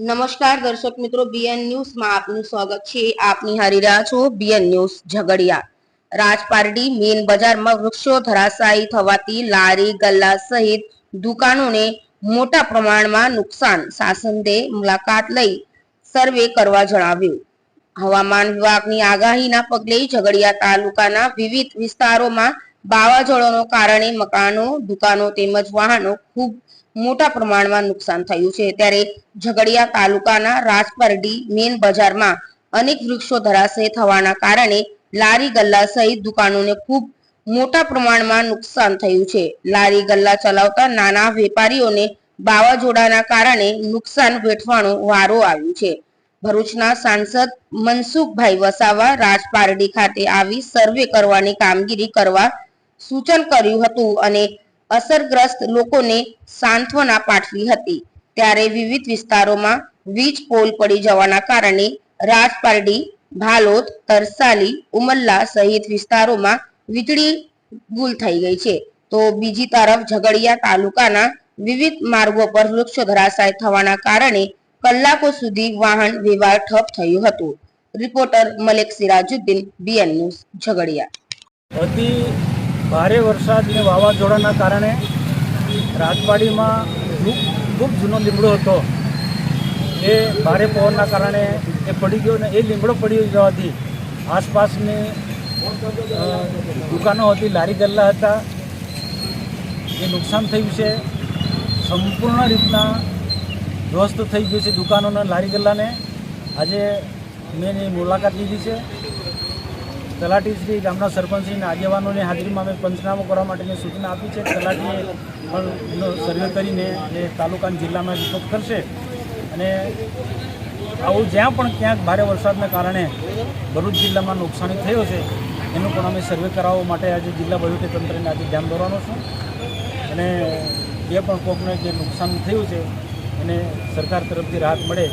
નમસ્કાર દર્શક મિત્રો બીએન ન્યૂઝમાં આપનું સ્વાગત છે. આપ નિહાળી રહ્યા છો BN news Jhagadia. Rajpardi main બજારમાં વૃક્ષો ધરાશાયી થવાથી લારી, ગલ્લા સહિત દુકાનોને મોટા પ્રમાણમાં નુકસાન. શાસનદે મુલાકાત લઈ સર્વે કરવા જણાવ્યું. હવામાન વિભાગની આગાહીના પગલે ઝઘડિયા તાલુકાના વિવિધ વિસ્તારોમાં વાવાઝોડાનો કારણે મકાનો, દુકાનો તેમજ વાહનો ખૂબ મોટા પ્રમાણમાં નુકસાન થયું છે. ત્યારે ઝઘડિયા તાલુકાના રાજપરડી મેન બજારમાં અનેક વૃક્ષો ધરાશય થવાના કારણે લારી ગલ્લા સહિત દુકાનોને ખૂબ મોટા પ્રમાણમાં નુકસાન થયું છે. લારી ગલ્લા ચલાવતા નાના વેપારીઓને વાવાઝોડાના કારણે નુકસાન વેઠવાનો વારો આવ્યો છે. ભરૂચના સાંસદ મનસુખભાઈ વસાવા રાજપારડી ખાતે આવી સર્વે કરવાની કામગીરી કરવા સૂચન કર્યું હતું અને અસરગ્રસ્ત લોકોને સાંત્વના પાઠવી હતી. ત્યારે વિવિધ વિસ્તારોમાં વીજ પોલ પડી જવાના કારણે રાજપારડી, ભાલોદ, તરસાલી, ઉમલ્લા સહિત વિસ્તારોમાં વીજળી ગુલ થઈ ગઈ છે. તો બીજી તરફ ઝઘડિયા તાલુકાના વિવિધ માર્ગો પર વૃક્ષો ધરાશાય થવાના કારણે કલાકો સુધી વાહન વ્યવહાર ઠપ થયું હતું. Reporter Malek Sirajuddin BN news Jhagadia. ભારે વરસાદ અને વાવાઝોડાના કારણે રાજવાડીમાં ખૂબ જૂનો લીમડો હતો. એ ભારે પવનના કારણે એ પડી ગયો ને એ લીમડો પડી જવાથી આસપાસની દુકાનો હતી, લારી ગલ્લા હતા. એ નુકસાન થયું છે. સંપૂર્ણ રીતના ધ્વસ્ત થઈ ગયું છે દુકાનોના લારી ગલ્લાને. આજે મેં એની મુલાકાત લીધી છે. તલાટીશ્રી ગામના સરપંચશ્રીના આગેવાનોની હાજરીમાં અમે પંચનામો કરવા માટેની સૂચના આપી છે. તલાટીએ પણ સર્વે કરીને એ તાલુકાના જિલ્લામાં રિપોર્ટ કરશે. અને આવું જ્યાં પણ ક્યાંક ભારે વરસાદના કારણે ભરૂચ જિલ્લામાં નુકસાની થયો છે, એનું પણ અમે સર્વે કરાવવા માટે આજે જિલ્લા વહીવટીતંત્રને આજે ધ્યાન દોરવાનો છું. અને જે પણ કોકને જે નુકસાન થયું છે, એને સરકાર તરફથી રાહત મળે,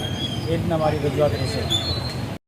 એ રીતના મારી રજૂઆત રહેશે.